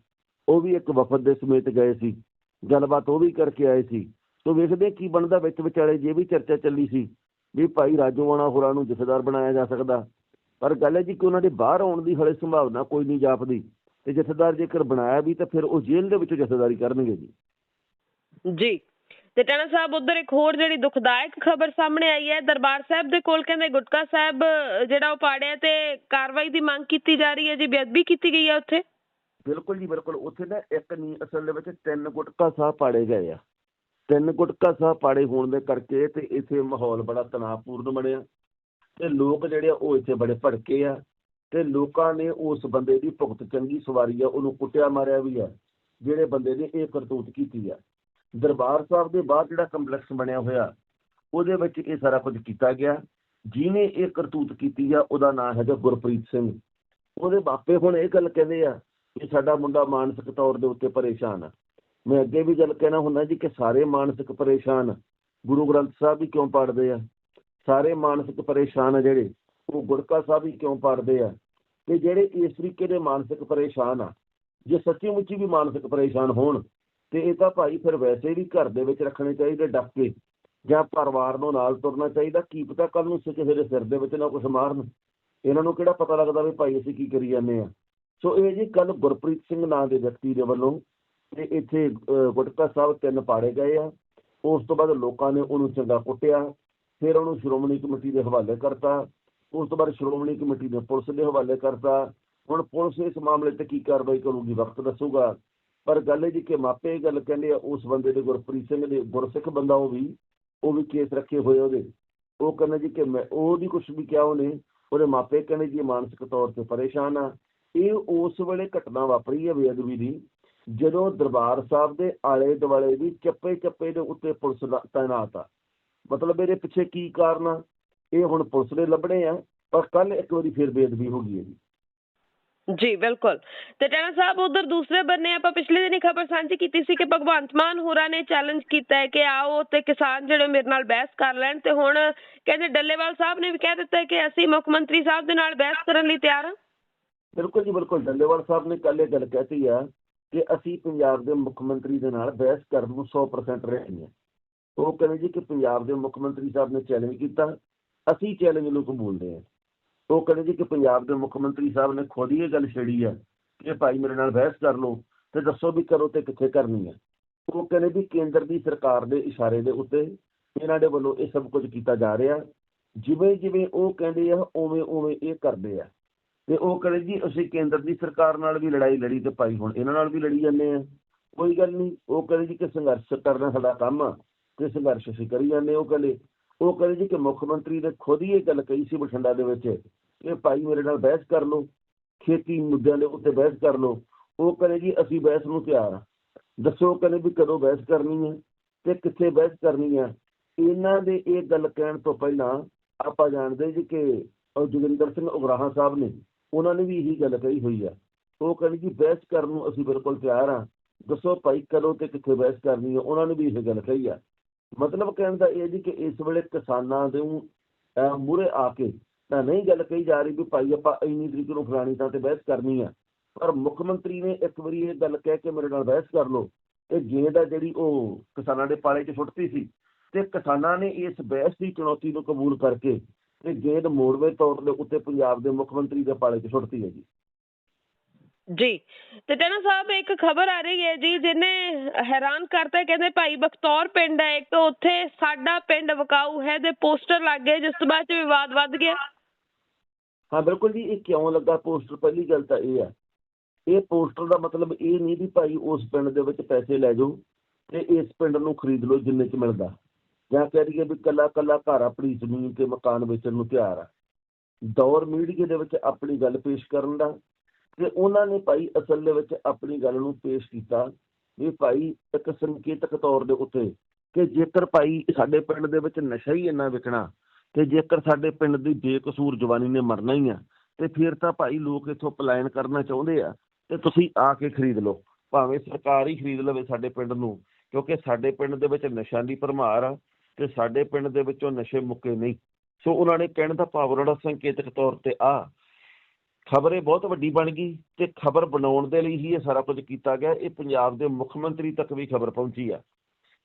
ਉਹ ਵੀ ਇੱਕ ਵਫਦ ਦੇ ਸਮੇਤ ਗਏ ਸੀ। ਗੱਲਬਾਤ ਉਹ ਵੀ ਕਰਕੇ ਆਏ ਸੀ। ਸੋ ਵੇਖਦੇ ਕੀ ਬਣਦਾ ਵਿੱਚ ਵਿਚਾਲੇ, ਜੇ ਵੀ ਚਰਚਾ ਚੱਲੀ ਸੀ ਵੀ ਭਾਈ ਰਾਜੋਆਣਾ ਹੋਰਾਂ ਨੂੰ ਜਥੇਦਾਰ ਬਣਾਇਆ ਜਾ ਸਕਦਾ। ਪਰ ਗੱਲ ਹੈ ਜੀ ਕਿ ਉਹਨਾਂ ਦੇ ਬਾਹਰ ਆਉਣ ਦੀ ਹਲੇ ਸੰਭਾਵਨਾ ਕੋਈ ਨਹੀਂ ਜਾਪਦੀ ਤੇ ਜਥੇਦਾਰ ਜੇਕਰ ਬਣਾਇਆ ਵੀ ਤਾਂ ਫਿਰ ਉਹ ਜੇਲ੍ਹ ਦੇ ਵਿੱਚੋਂ ਜਥੇਦਾਰੀ ਕਰਨਗੇ ਜੀ। ਜੀ ਤੇ ਟੈਣਾ ਸਾਹਿਬ ਉਧਰ ਇੱਕ ਹੋਰ ਜਿਹੜੀ ਦੁਖਦਾਇਕ ਖਬਰ ਸਾਹਮਣੇ ਆਈ ਹੈ। ਦਰਬਾਰ ਸਾਹਿਬ ਦੇ ਕੋਲ ਕਹਿੰਦੇ ਗੁਟਕਾ ਸਾਹਿਬ ਜਿਹੜਾ ਉਹ ਪਾੜਿਆ ਤੇ ਕਾਰਵਾਈ ਦੀ ਮੰਗ ਕੀਤੀ ਜਾ ਰਹੀ ਹੈ ਜੀ ਬੇਅਦਬੀ ਕੀਤੀ ਗਈ ਹੈ ਉੱਥੇ? ਬਿਲਕੁਲ ਜੀ ਬਿਲਕੁਲ। ਉੱਥੇ ਨਾ ਇੱਕ ਨਹੀਂ ਅਸਲ ਦੇ ਵਿੱਚ ਤਿੰਨ ਗੁਟਕਾ ਸਾਹਿਬ ਪਾੜੇ ਗਏ ਆ। ਤਿੰਨ ਗੁਟਕਾ ਸਾਹਿਬ ਪਾੜੇ ਹੋਣ ਦੇ ਕਰਕੇ ਤੇ ਇੱਥੇ ਮਾਹੌਲ ਬੜਾ ਤਣਾਅਪੂਰਨ ਬਣਿਆ। ਤੇ ਲੋਕ ਜਿਹੜੇ ਆ ਉਹ ਇੱਥੇ ਬੜੇ ਭੜਕੇ ਆ ਤੇ ਲੋਕਾਂ ਨੇ ਉਸ ਬੰਦੇ ਦੀ ਭੁਗਤ ਚੰਗੀ ਸਵਾਰੀ ਆ, ਉਹਨੂੰ ਕੁੱਟਿਆ ਮਾਰਿਆ ਵੀ ਆ, ਜਿਹੜੇ ਬੰਦੇ ਨੇ ਇਹ ਕਰਤੂਤ ਕੀਤੀ ਆ। ਦਰਬਾਰ ਸਾਹਿਬ ਦੇ ਬਾਹਰ ਜਿਹੜਾ ਕੰਪਲੈਕਸ ਬਣਿਆ ਹੋਇਆ, ਉਹਦੇ ਵਿੱਚ ਇਹ ਸਾਰਾ ਕੁਝ ਕੀਤਾ ਗਿਆ। ਜਿਹਨੇ ਇਹ ਕਰਤੂਤ ਕੀਤੀ ਆ, ਉਹਦਾ ਨਾਮ ਹੈਗਾ ਗੁਰਪ੍ਰੀਤ ਸਿੰਘ। ਉਹਦੇ ਬਾਪੇ ਹੁਣ ਇਹ ਗੱਲ ਕਹਿੰਦੇ ਆ ਕਿ ਸਾਡਾ ਮੁੰਡਾ ਮਾਨਸਿਕ ਤੌਰ ਦੇ ਉੱਤੇ ਪਰੇਸ਼ਾਨ ਆ। ਮੈਂ ਅੱਗੇ ਵੀ ਗੱਲ ਕਹਿਣਾ ਹੁੰਦਾ ਜੀ ਕਿ ਸਾਰੇ ਮਾਨਸਿਕ ਪਰੇਸ਼ਾਨ ਗੁਰੂ ਗ੍ਰੰਥ ਸਾਹਿਬ ਵੀ ਕਿਉਂ ਪੜ੍ਹਦੇ ਆ? ਸਾਰੇ ਮਾਨਸਿਕ ਪਰੇਸ਼ਾਨ ਆ ਜਿਹੜੇ, ਉਹ ਗੁਰਕਾ ਸਾਹਿਬ ਹੀ ਕਿਉਂ ਪੜ੍ਹਦੇ ਆ? ਤੇ ਜਿਹੜੇ ਇਸ ਤਰੀਕੇ ਦੇ ਮਾਨਸਿਕ ਪਰੇਸ਼ਾਨ ਆ, ਜੇ ਸੱਚੀ ਮੁੱਚੀ ਵੀ ਮਾਨਸਿਕ ਪਰੇਸ਼ਾਨ ਹੋਣ, ਤੇ ਇਹ ਤਾਂ ਭਾਈ ਫਿਰ ਵੈਸੇ ਵੀ ਘਰ ਦੇ ਵਿੱਚ ਰੱਖਣੇ ਚਾਹੀਦੇ ਡੱਕ ਕੇ, ਜਾਂ ਪਰਿਵਾਰ ਨੂੰ ਨਾਲ ਤੁਰਨਾ ਚਾਹੀਦਾ, ਕੀ ਪਤਾ ਕੱਲ ਨੂੰ ਕਿਸੇ ਦੇ ਸਿਰ ਦੇ ਵਿੱਚ ਨਾ ਕੁਝ ਮਾਰਨ। ਇਹਨਾਂ ਨੂੰ ਕਿਹੜਾ ਪਤਾ ਲੱਗਦਾ ਵੀ ਭਾਈ ਅਸੀਂ ਕੀ ਕਰੀ ਜਾਂਦੇ ਆ? ਸੋ ਇਹ ਜੀ ਕੱਲ ਗੁਰਪ੍ਰੀਤ ਸਿੰਘ ਨਾਂ ਦੇ ਵਿਅਕਤੀ ਦੇ ਵੱਲੋਂ, ਤੇ ਇੱਥੇ ਗੁਟਕਾ ਸਾਹਿਬ ਤਿੰਨ ਪਾੜੇ ਗਏ ਆ। ਉਸ ਤੋਂ ਬਾਅਦ ਲੋਕਾਂ ਨੇ ਉਹਨੂੰ ਚੰਗਾ ਕੁੱਟਿਆ। ਫਿਰ ਉਹਨੂੰ ਸ਼੍ਰੋਮਣੀ ਕਮੇਟੀ ਦੇ ਹਵਾਲੇ ਕਰਤਾ, ਉਸ ਤੋਂ ਬਾਅਦ ਸ਼੍ਰੋਮਣੀ ਕਮੇਟੀ ਨੇ ਪੁਲਿਸ ਦੇ ਹਵਾਲੇ ਕਰਤਾ। ਹੁਣ ਪੁਲਿਸ ਇਸ ਮਾਮਲੇ ਤੇ ਕੀ ਕਾਰਵਾਈ ਕਰੂਗੀ ਵਕਤ ਦੱਸੂਗਾ। ਪਰ ਗੱਲ ਇਹ ਜੀ ਕਿ ਮਾਪੇ ਇਹ ਗੱਲ ਕਹਿੰਦੇ ਆ, ਉਸ ਬੰਦੇ ਦੇ ਗੁਰਪ੍ਰੀਤ ਸਿੰਘ ਦੇ ਗੁਰਸਿੱਖ ਬੰਦਾ ਉਹ ਵੀ ਉਹ ਵੀ ਕੇਸ ਰੱਖੇ ਹੋਏ ਉਹਦੇ। ਉਹ ਕਹਿੰਦੇ ਜੀ ਕਿ ਮੈਂ ਉਹਦੀ ਕੁਝ ਵੀ ਕਿਹਾ ਉਹਨੇ, ਉਹਦੇ ਮਾਪੇ ਕਹਿੰਦੇ ਜੀ ਮਾਨਸਿਕ ਤੌਰ ਤੇ ਪਰੇਸ਼ਾਨ ਆ। ਇਹ ਉਸ ਵੇਲੇ ਘਟਨਾ ਵਾਪਰੀ ਹੈ ਬੇਅਦਬੀ ਦੀ, ਜਦੋਂ ਦਰਬਾਰ ਸਾਹਿਬ ਦੇ ਆਲੇ ਦੁਆਲੇ ਦੀ ਚੱਪੇ ਚੱਪੇ ਦੇ ਉੱਤੇ ਪੁਲਿਸ ਤਾਇਨਾਤ ਆ। ਮਤਲਬ ਇਹਦੇ ਪਿੱਛੇ ਕੀ ਕਾਰਨ ਆ? ਇਹ ਹੁਣ ਪੁਲਿਸ ਦੇ ਲੱਭਣੇ ਆ ਪਰ ਕੱਲ ਇੱਕ ਵਾਰੀ ਫਿਰ ਬੇਅਦਬੀ ਹੋ ਗਈ ਹੈ ਜੀ। ਜੀ ਬਿਲਕੁਲ। ਤੇ ਟੈਣਾ ਸਾਹਿਬ ਉਧਰ ਦੂਸਰੇ ਬੰਨੇ ਆਪਾਂ ਪਿਛਲੇ ਦਿਨੀ ਖਬਰ ਸਾਂਝੀ ਕੀਤੀ ਸੀ ਕਿ ਭਗਵੰਤ ਮਾਨ ਹੋਰਾਂ ਨੇ ਚੈਲੰਜ ਕੀਤਾ ਹੈ ਕਿ ਆਓ ਤੇ ਕਿਸਾਨ ਜਿਹੜੇ ਮੇਰੇ ਨਾਲ ਬਹਿਸ ਕਰ ਲੈਣ ਤੇ ਹੁਣ ਕਹਿੰਦੇ ਡੱਲੇਵਾਲ ਸਾਹਿਬ ਨੇ ਵੀ ਕਹਿ ਦਿੱਤਾ ਹੈ ਕਿ ਅਸੀਂ ਮੁੱਖ ਮੰਤਰੀ ਸਾਹਿਬ ਦੇ ਨਾਲ ਬਹਿਸ ਕਰਨ ਲਈ ਤਿਆਰ ਹਾਂ। ਬਿਲਕੁਲ ਜੀ ਬਿਲਕੁਲ। ਡੱਲੇਵਾਲ ਸਾਹਿਬ ਨੇ ਕੱਲ ਇਹ ਗੱਲ ਕਹਿਤੀ ਆ ਕਿ ਅਸੀਂ ਪੰਜਾਬ ਦੇ ਮੁੱਖ ਮੰਤਰੀ ਦੇ ਨਾਲ ਬਹਿਸ ਕਰਨ ਨੂੰ 100% ਰਹੇ ਹਾਂ। ਉਹ ਕਹਿੰਦੇ ਜੀ ਕਿ ਪੰਜਾਬ ਦੇ ਮੁੱਖ ਮੰਤਰੀ ਸਾਹਿਬ ਨੇ ਚੈਲੰਜ ਕੀਤਾ, ਅਸੀਂ ਚੈਲੰਜ ਨੂੰ ਕਬੂਲਦੇ ਹਾਂ ਉਹ ਕਹਿੰਦੇ ਜੀ ਕਿ ਪੰਜਾਬ ਦੇ ਮੁੱਖ ਮੰਤਰੀ ਸਾਹਿਬ ਨੇ ਖੁਦ ਹੀ ਇਹ ਗੱਲ ਛੇੜੀ ਆ ਕਿ ਭਾਈ ਮੇਰੇ ਨਾਲ ਬਹਿਸ ਕਰ ਲਓ ਤੇ ਦੱਸੋ ਵੀ ਕਰੋ ਤੇ ਕਿੱਥੇ ਕਰਨੀ ਹੈ ਉਹ ਕਹਿੰਦੇ ਵੀ ਕੇਂਦਰ ਦੀ ਸਰਕਾਰ ਦੇ ਇਸ਼ਾਰੇ ਦੇ ਉੱਤੇ ਇਹਨਾਂ ਦੇ ਵੱਲੋਂ ਇਹ ਸਭ ਕੁਝ ਕੀਤਾ ਜਾ ਰਿਹਾ। ਜਿਵੇਂ ਜਿਵੇਂ ਉਹ ਕਹਿੰਦੇ ਆ, ਉਵੇਂ ਉਵੇਂ ਇਹ ਕਰਦੇ ਆ। ਤੇ ਉਹ ਕਹਿੰਦੇ ਜੀ, ਅਸੀਂ ਕੇਂਦਰ ਦੀ ਸਰਕਾਰ ਨਾਲ ਵੀ ਲੜਾਈ ਲੜੀ ਤੇ ਭਾਈ ਹੁਣ ਇਹਨਾਂ ਨਾਲ ਵੀ ਲੜੀ ਜਾਂਦੇ ਆ। ਕੋਈ ਗੱਲ ਨਹੀਂ, ਉਹ ਕਹਿੰਦੇ ਜੀ ਕਿ ਸੰਘਰਸ਼ ਕਰਨਾ ਸਾਡਾ ਕੰਮ ਆ। ਤੇ ਸੰਘਰਸ਼ ਅਸੀਂ ਕਰੀ ਜਾਂਦੇ ਉਹ ਕਹਿੰਦੇ ਉਹ ਕਹਿੰਦੇ ਜੀ ਕਿ ਮੁੱਖ ਮੰਤਰੀ ਨੇ ਖੁਦ ਹੀ ਇਹ ਗੱਲ ਕਹੀ ਸੀ ਬਠਿੰਡਾ ਦੇ ਵਿੱਚ ਕਿ ਭਾਈ ਮੇਰੇ ਨਾਲ ਬਹਿਸ ਕਰ ਲਓ, ਖੇਤੀ ਮੁੱਦਿਆਂ ਦੇ ਉੱਤੇ ਬਹਿਸ ਕਰ ਲਓ। ਉਹ ਕਹਿੰਦੇ ਜੀ ਅਸੀਂ ਬਹਿਸ ਨੂੰ ਤਿਆਰ ਆ ਦੱਸੋ ਕਹਿੰਦੇ ਵੀ ਕਦੋਂ ਬਹਿਸ ਕਰਨੀ ਹੈ ਤੇ ਕਿੱਥੇ ਬਹਿਸ ਕਰਨੀ ਹੈ। ਇਹਨਾਂ ਦੇ ਇਹ ਗੱਲ ਕਹਿਣ ਤੋਂ ਪਹਿਲਾਂ ਆਪਾਂ ਜਾਣਦੇ ਜੀ ਕਿ ਜੋਗਿੰਦਰ ਸਿੰਘ ਉਗਰਾਹਾਂ ਸਾਹਿਬ ਨੇ, ਉਹਨਾਂ ਨੇ ਵੀ ਇਹੀ ਗੱਲ ਕਹੀ ਹੋਈ ਆ। ਉਹ ਕਹਿੰਦੇ ਜੀ ਬਹਿਸ ਕਰਨ ਨੂੰ ਅਸੀਂ ਬਿਲਕੁਲ ਤਿਆਰ ਆ ਦੱਸੋ ਭਾਈ ਕਦੋਂ ਤੇ ਕਿੱਥੇ ਬਹਿਸ ਕਰਨੀ ਹੈ, ਉਹਨਾਂ ਨੇ ਵੀ ਇਹ ਗੱਲ ਕਹੀ ਆ। ਮਤਲਬ ਕਹਿਣ ਦਾ ਇਹ ਜੀ ਕਿ ਇਸ ਵੇਲੇ ਕਿਸਾਨਾਂ ਦੇ ਮੂਰੇ ਆ ਕੇ ਤਾਂ ਨਹੀਂ ਗੱਲ ਕਹੀ ਜਾ ਰਹੀ ਵੀ ਭਾਈ ਆਪਾਂ ਇੰਨੀ ਤਰੀਕ ਨੂੰ ਫਲਾਣੀ ਥਾਂ ਤੇ ਬਹਿਸ ਕਰਨੀ ਆ, ਪਰ ਮੁੱਖ ਮੰਤਰੀ ਨੇ ਇੱਕ ਵਾਰੀ ਇਹ ਗੱਲ ਕਹਿ ਕੇ ਮੇਰੇ ਨਾਲ ਬਹਿਸ ਕਰ ਲਓ ਤੇ ਗੇਂਦ ਆ ਜਿਹੜੀ ਉਹ ਕਿਸਾਨਾਂ ਦੇ ਪਾਲੇ 'ਚ ਸੁੱਟਤੀ ਸੀ ਤੇ ਕਿਸਾਨਾਂ ਨੇ ਇਸ ਬਹਿਸ ਦੀ ਚੁਣੌਤੀ ਨੂੰ ਕਬੂਲ ਕਰਕੇ ਤੇ ਗੇਂਦ ਮੋੜਵੇਂ ਤੌਰ ਦੇ ਉੱਤੇ ਪੰਜਾਬ ਦੇ ਮੁੱਖ ਮੰਤਰੀ ਦੇ ਪਾਲੇ 'ਚ ਸੁੱਟਤੀ ਹੈ ਜੀ। ਜੀ। ਤੇ ਟੈਣਾ ਸਾਹਿਬ, ਇੱਕ ਖਬਰ ਆ ਰਹੀ ਹੈ ਜੀ, ਜਿਹਨੇ ਹੈਰਾਨ ਕਰਤਾ ਕਹਿੰਦੇ ਭਾਈ ਬਖਤੌਰ ਪਿੰਡ ਹੈ, ਇੱਕ ਉੱਥੇ ਸਾਡਾ ਪਿੰਡ ਵਕਾਊ ਹੈ ਦੇ ਪੋਸਟਰ ਲੱਗ ਗਏ, ਜਿਸ ਤੋਂ ਬਾਅਦ ਚ ਵਿਵਾਦ ਵੱਧ ਗਿਆ। ਹਾਂ, ਬਿਲਕੁਲ ਜੀ, ਇਹ ਕਿਉਂ ਲੱਗਾ ਪੋਸਟਰ? ਪਹਿਲੀ ਗੱਲ ਤਾਂ ਇਹ ਆ ਇਹ ਪੋਸਟਰ ਦਾ ਮਤਲਬ ਇਹ ਨਹੀਂ ਵੀ ਭਾਈ ਉਸ ਪਿੰਡ ਦੇ ਵਿੱਚ ਪੈਸੇ ਲੈ ਜਾਓ ਤੇ ਇਸ ਪਿੰਡ ਨੂੰ ਖਰੀਦ ਲਓ ਜਿੰਨੇ ਚ ਮਿਲਦਾ। ਜਾਂ ਕਹਿ ਦਈਏ ਵੀ ਕੱਲਾ ਕੱਲਾ ਘਰ ਆਪਣੀ ਜ਼ਮੀਨ ਤੇ ਮਕਾਨ ਵੇਚਣ ਨੂੰ ਤਿਆਰ ਆ। ਦੌਰ ਮੀਡੀਆ ਦੇ ਵਿੱਚ ਆਪਣੀ ਗੱਲ ਪੇਸ਼ ਕਰਨ ਦਾ ਤੇ ਉਹਨਾਂ ਨੇ ਭਾਈ ਅਸਲ ਦੇ ਵਿੱਚ ਆਪਣੀ ਗੱਲ ਨੂੰ ਪੇਸ਼ ਕੀਤਾ ਵੀ ਭਾਈ ਇੱਕ ਸੰਕੇਤਕ ਤੌਰ ਦੇ ਉੱਤੇ ਕਿ ਜੇਕਰ ਭਾਈ ਸਾਡੇ ਪਿੰਡ ਦੇ ਵਿੱਚ ਨਸ਼ਾ ਹੀ ਇੰਨਾ ਵਿਕਣਾ ਤੇ ਜੇਕਰ ਸਾਡੇ ਪਿੰਡ ਦੀ ਬੇਕਸੂਰ ਜਵਾਨੀ ਨੇ ਮਰਨਾ ਹੀ ਆ, ਤੇ ਫਿਰ ਤਾਂ ਭਾਈ ਲੋਕ ਇੱਥੋਂ ਪਲਾਇਨ ਕਰਨਾ ਚਾਹੁੰਦੇ ਆ ਤੇ ਤੁਸੀਂ ਆ ਕੇ ਖਰੀਦ ਲਓ, ਭਾਵੇਂ ਸਰਕਾਰ ਹੀ ਖਰੀਦ ਲਵੇ ਸਾਡੇ ਪਿੰਡ ਨੂੰ, ਕਿਉਂਕਿ ਸਾਡੇ ਪਿੰਡ ਦੇ ਵਿੱਚ ਨਸ਼ਾ ਦੀ ਭਰਮਾਰ ਆ ਤੇ ਸਾਡੇ ਪਿੰਡ ਦੇ ਵਿੱਚੋਂ ਨਸ਼ੇ ਮੁੱਕੇ ਨਹੀਂ। ਸੋ ਉਹਨਾਂ ਨੇ ਕਹਿਣ ਦਾ ਭਾਵ ਜਿਹੜਾ ਸੰਕੇਤਕ ਤੌਰ ਤੇ ਆ ਖਬਰ ਇਹ ਬਹੁਤ ਵੱਡੀ ਬਣ ਗਈ ਤੇ ਖਬਰ ਬਣਾਉਣ ਦੇ ਲਈ ਹੀ ਇਹ ਸਾਰਾ ਕੁਝ ਕੀਤਾ ਗਿਆ। ਇਹ ਪੰਜਾਬ ਦੇ ਮੁੱਖ ਮੰਤਰੀ ਤੱਕ ਵੀ ਖਬਰ ਪਹੁੰਚੀ ਆ।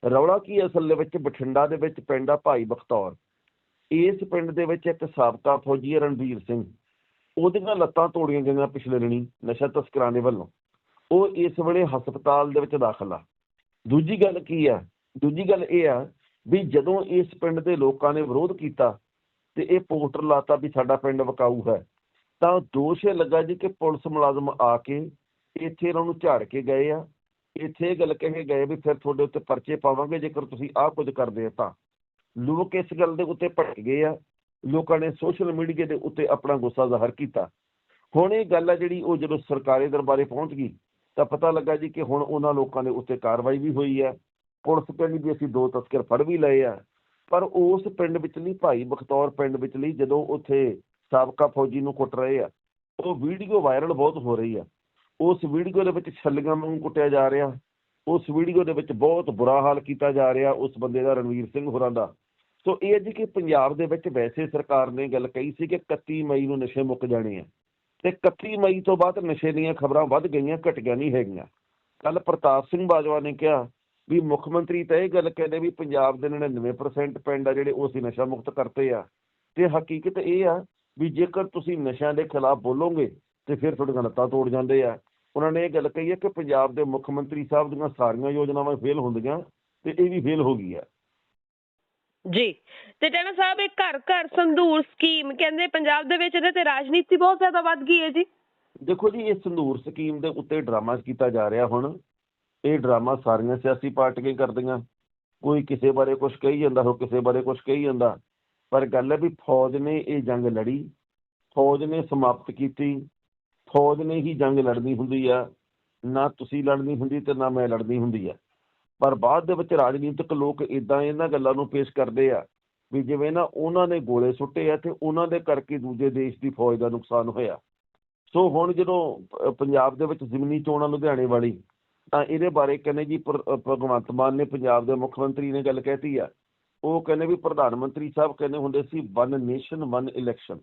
ਰੌਲਾ ਕੀ ਅਸਲ ਦੇ ਵਿੱਚ? ਬਠਿੰਡਾ ਦੇ ਵਿੱਚ ਪਿੰਡ ਆ ਭਾਈ ਬਖਤੌਰ। ਇਸ ਪਿੰਡ ਦੇ ਵਿੱਚ ਇੱਕ ਸਾਬਕਾ ਫੌਜੀ ਹੈ ਰਣਵੀਰ ਸਿੰਘ। ਉਹਦੀਆਂ ਲੱਤਾਂ ਤੋੜੀਆਂ ਗਈਆਂ ਪਿਛਲੇ ਦਿਨੀ ਨਸ਼ਾ ਤਸਕਰਾਂ ਦੇ ਵੱਲੋਂ। ਉਹ ਇਸ ਵੇਲੇ ਹਸਪਤਾਲ ਦੇ ਵਿੱਚ ਦਾਖਲ ਆ। ਦੂਜੀ ਗੱਲ ਕੀ ਆ? ਦੂਜੀ ਗੱਲ ਇਹ ਆ ਵੀ ਜਦੋਂ ਇਸ ਪਿੰਡ ਦੇ ਲੋਕਾਂ ਨੇ ਵਿਰੋਧ ਕੀਤਾ ਤੇ ਇਹ ਪੋਸਟਰ ਲਾਤਾ ਵੀ ਸਾਡਾ ਪਿੰਡ ਵਕਾਊ ਹੈ ਤਾਂ ਦੋਸ਼ ਇਹ ਲੱਗਾ ਜੀ ਕਿ ਪੁਲਿਸ ਮੁਲਾਜ਼ਮ ਆ ਕੇ ਇੱਥੇ ਇਹਨਾਂ ਨੂੰ ਝਾੜ ਕੇ ਗਏ ਆ। ਇੱਥੇ ਇਹ ਗੱਲ ਕਹੇ ਗਏ ਵੀ ਫਿਰ ਤੁਹਾਡੇ ਉੱਤੇ ਪਰਚੇ ਪਾਵਾਂਗੇ, ਜੇਕਰ ਤੁਸੀਂ ਆਹ ਕੁਝ ਕਰਦੇ ਆ ਤਾਂ। ਲੋਕ ਇਸ ਗੱਲ ਦੇ ਉੱਤੇ ਭੜਕ ਗਏ ਆ। ਲੋਕਾਂ ਨੇ ਸੋਸ਼ਲ ਮੀਡੀਆ ਦੇ ਉੱਤੇ ਆਪਣਾ ਗੁੱਸਾ ਜ਼ਾਹਰ ਕੀਤਾ। ਹੁਣ ਇਹ ਗੱਲ ਆ ਜਿਹੜੀ ਉਹ ਜਦੋਂ ਸਰਕਾਰੀ ਦਰਬਾਰੇ ਪਹੁੰਚ ਗਈ, ਤਾਂ ਪਤਾ ਲੱਗਾ ਜੀ ਕਿ ਹੁਣ ਉਹਨਾਂ ਲੋਕਾਂ ਦੇ ਉੱਤੇ ਕਾਰਵਾਈ ਵੀ ਹੋਈ ਹੈ ਪੁਲਿਸ ਕਹਿੰਦੀ ਵੀ ਅਸੀਂ ਦੋ ਤਸਕਰ ਫੜ ਵੀ ਲਏ ਆ। ਪਰ ਉਸ ਪਿੰਡ ਵਿੱਚ ਨਹੀਂ, ਭਾਈ ਬਖਤੌਰ ਪਿੰਡ ਵਿੱਚ ਲਈ ਜਦੋਂ ਉੱਥੇ ਸਾਬਕਾ ਫੌਜੀ ਨੂੰ ਕੁੱਟ ਰਹੇ ਆ। ਉਹ ਵੀਡੀਓ ਵਾਇਰਲ ਬਹੁਤ ਹੋ ਰਹੀ ਆ। ਉਸ ਵੀਡੀਓ ਦੇ ਵਿੱਚ ਛੱਲੀਆਂ ਵਾਂਗੂ ਕੁੱਟਿਆ ਜਾ ਰਿਹਾ। ਉਸ ਵੀਡੀਓ ਦੇ ਵਿੱਚ ਬਹੁਤ ਬੁਰਾ ਹਾਲ ਕੀਤਾ ਜਾ ਰਿਹਾ ਉਸ ਬੰਦੇ ਦਾ, ਰਣਵੀਰ ਸਿੰਘ ਹੋਰਾਂ ਦਾ। ਸੋ ਇਹ ਹੈ ਜੀ ਕਿ ਪੰਜਾਬ ਦੇ ਵਿੱਚ ਵੈਸੇ ਸਰਕਾਰ ਨੇ ਗੱਲ ਕਹੀ ਸੀ ਕਿ 31 ਮਈ ਨੂੰ ਨਸ਼ੇ ਮੁੱਕ ਜਾਣੇ ਆ। ਤੇ 31 ਮਈ ਤੋਂ ਬਾਅਦ ਨਸ਼ੇ ਦੀਆਂ ਖਬਰਾਂ ਵੱਧ ਗਈਆਂ, ਘਟੀਆਂ ਨਹੀਂ ਹੈਗੀਆਂ। ਕੱਲ ਪ੍ਰਤਾਪ ਸਿੰਘ ਬਾਜਵਾ ਨੇ ਕਿਹਾ ਵੀ ਮੁੱਖ ਮੰਤਰੀ ਤਾਂ ਇਹ ਗੱਲ ਕਹਿੰਦੇ ਵੀ ਪੰਜਾਬ ਦੇ 99% ਪਿੰਡ ਆ ਜਿਹੜੇ ਉਹ ਅਸੀਂ ਨਸ਼ਾ ਮੁਕਤ ਕਰਤੇ ਆ। ਤੇ ਹਕੀਕਤ ਇਹ ਆ ਵੀ ਜੇਕਰ ਤੁਸੀਂ ਨਸ਼ਿਆਂ ਦੇ ਖਿਲਾਫ ਬੋਲੋਗੇ ਤੇ ਫਿਰ ਤੁਹਾਡੀਆਂ ਲੱਤਾਂ ਤੋੜ ਜਾਂਦੇ ਆ। ਉਹਨਾਂ ਨੇ ਇਹ ਗੱਲ ਕਹੀ ਹੈ ਕਿ ਪੰਜਾਬ ਦੇ ਮੁੱਖ ਮੰਤਰੀ ਸਾਹਿਬ ਦੀਆਂ ਸਾਰੀਆਂ ਯੋਜਨਾਵਾਂ ਫੇਲ ਹੁੰਦੀਆਂ ਤੇ ਇਹ ਵੀ ਫੇਲ ਹੋ ਗਈ ਆ। ਜੀ ਤੇ ਟੈਣਾ ਸਾਹਿਬ ਇਹ ਘਰ ਘਰ ਸੰਧੂਰ ਸਕੀਮ ਕਹਿੰਦੇ ਪੰਜਾਬ ਦੇ ਵਿੱਚ ਇਹਦੇ ਤੇ ਰਾਜਨੀਤੀ ਬਹੁਤ ਜ਼ਿਆਦਾ ਵੱਧ ਗਈ ਹੈ ਜੀ। ਦੇਖੋ ਜੀ ਇਹ ਸੰਧੂਰ ਸਕੀਮ ਦੇ ਉੱਤੇ ਡਰਾਮਾ ਕੀਤਾ ਜਾ ਰਿਹਾ ਹੁਣ। ਇਹ ਡਰਾਮਾ ਸਾਰੀਆਂ ਸਿਆਸੀ ਪਾਰਟੀਆਂ ਕਰਦੀਆਂ। ਕੋਈ ਕਿਸੇ ਬਾਰੇ ਕੁਝ ਕਹੀ ਜਾਂਦਾ ਹੋ ਕਿਸੇ ਬਾਰੇ ਕੁਝ ਕਹੀ ਜਾਂਦਾ। ਪਰ ਗੱਲ ਹੈ ਵੀ ਫੌਜ ਨੇ ਇਹ ਜੰਗ ਲੜੀ, ਫੌਜ ਨੇ ਸਮਾਪਤ ਕੀਤੀ, ਫੌਜ ਨੇ ਹੀ ਜੰਗ ਲੜਨੀ ਹੁੰਦੀ ਆ, ਨਾ ਤੁਸੀਂ ਲੜਨੀ ਹੁੰਦੀ ਤੇ ਨਾ ਮੈਂ ਲੜਨੀ ਹੁੰਦੀ ਆ। ਪਰ ਬਾਅਦ ਦੇ ਵਿੱਚ ਰਾਜਨੀਤਿਕ ਲੋਕ ਇਦਾਂ ਇਹਨਾਂ ਗੱਲਾਂ ਨੂੰ ਪੇਸ਼ ਕਰਦੇ ਆ ਵੀ ਜਿਵੇਂ ਨਾ ਉਹਨਾਂ ਨੇ ਗੋਲੇ ਸੁੱਟੇ ਆ ਤੇ ਉਹਨਾਂ ਦੇ ਕਰਕੇ ਦੂਜੇ ਦੇਸ਼ ਦੀ ਫੌਜ ਦਾ ਨੁਕਸਾਨ ਹੋਇਆ। ਸੋ ਹੁਣ ਜਦੋਂ ਪੰਜਾਬ ਦੇ ਵਿੱਚ ਜ਼ਿਮਨੀ ਚੋਣਾਂ ਲੁਧਿਆਣੇ ਵਾਲੀ, ਤਾਂ ਇਹਦੇ ਬਾਰੇ ਕਹਿੰਦੇ ਜੀ ਭਰ- ਭਗਵੰਤ ਮਾਨ ਨੇ ਪੰਜਾਬ ਦੇ ਮੁੱਖ ਮੰਤਰੀ ਨੇ ਗੱਲ ਕਹਿਤੀ ਆ। ਉਹ ਕਹਿੰਦੇ ਵੀ ਪ੍ਰਧਾਨ ਮੰਤਰੀ ਸਾਹਿਬ ਕਹਿੰਦੇ ਹੁੰਦੇ ਸੀ ਵਨ ਨੇਸ਼ਨ ਵਨ ਇਲੈਕਸ਼ਨ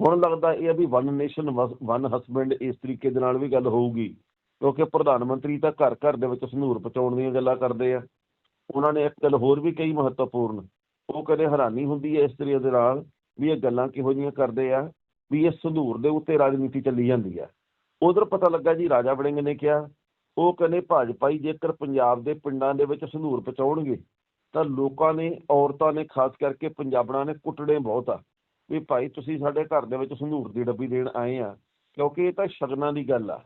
ਹੁਣ ਲੱਗਦਾ ਇਹ ਆ ਵੀ ਵਨ ਨੇਸ਼ਨ ਵਨ ਹਸਬੈਂਡ ਇਸ ਤਰੀਕੇ ਦੇ ਨਾਲ ਵੀ ਗੱਲ ਹੋਊਗੀ, ਕਿਉਂਕਿ ਪ੍ਰਧਾਨ ਮੰਤਰੀ ਤਾਂ ਘਰ ਘਰ ਦੇ ਵਿੱਚ ਸੰਧੂਰ ਪਹੁੰਚਾਉਣ ਦੀਆਂ ਗੱਲਾਂ ਕਰਦੇ ਆ। ਉਹਨਾਂ ਨੇ ਇੱਕ ਗੱਲ ਹੋਰ ਵੀ ਕਈ ਮਹੱਤਵਪੂਰਨ। ਉਹ ਕਹਿੰਦੇ ਹੈਰਾਨੀ ਹੁੰਦੀ ਹੈ ਇਸ ਤਰੀਕੇ ਦੇ ਨਾਲ ਵੀ ਇਹ ਗੱਲਾਂ ਕਿਹੋ ਜਿਹੀਆਂ ਕਰਦੇ ਆ, ਵੀ ਇਹ ਸੰਧੂਰ ਦੇ ਉੱਤੇ ਰਾਜਨੀਤੀ ਚੱਲੀ ਜਾਂਦੀ ਆ। ਉਧਰ ਪਤਾ ਲੱਗਾ ਜੀ, ਰਾਜਾ ਵੜਿੰਗ ਨੇ ਕਿਹਾ, ਉਹ ਕਹਿੰਦੇ ਭਾਜਪਾਈ ਜੇਕਰ ਪੰਜਾਬ ਦੇ ਪਿੰਡਾਂ ਦੇ ਵਿੱਚ ਸੰਧੂਰ ਪਹੁੰਚਾਉਣਗੇ ਤਾਂ ਲੋਕਾਂ ਨੇ, ਔਰਤਾਂ ਨੇ, ਖਾਸ ਕਰਕੇ ਪੰਜਾਬਣਾਂ ਨੇ ਕੁੱਟਣੇ ਬਹੁਤ ਆ। ਵੀ ਭਾਈ ਤੁਸੀਂ ਸਾਡੇ ਘਰ ਦੇ ਵਿੱਚ ਸੰਧੂਰ ਦੀ ਡੱਬੀ ਦੇਣ ਆਏ ਆ, ਕਿਉਂਕਿ ਇਹ ਤਾਂ ਸ਼ਗਨਾਂ ਦੀ ਗੱਲ ਆ।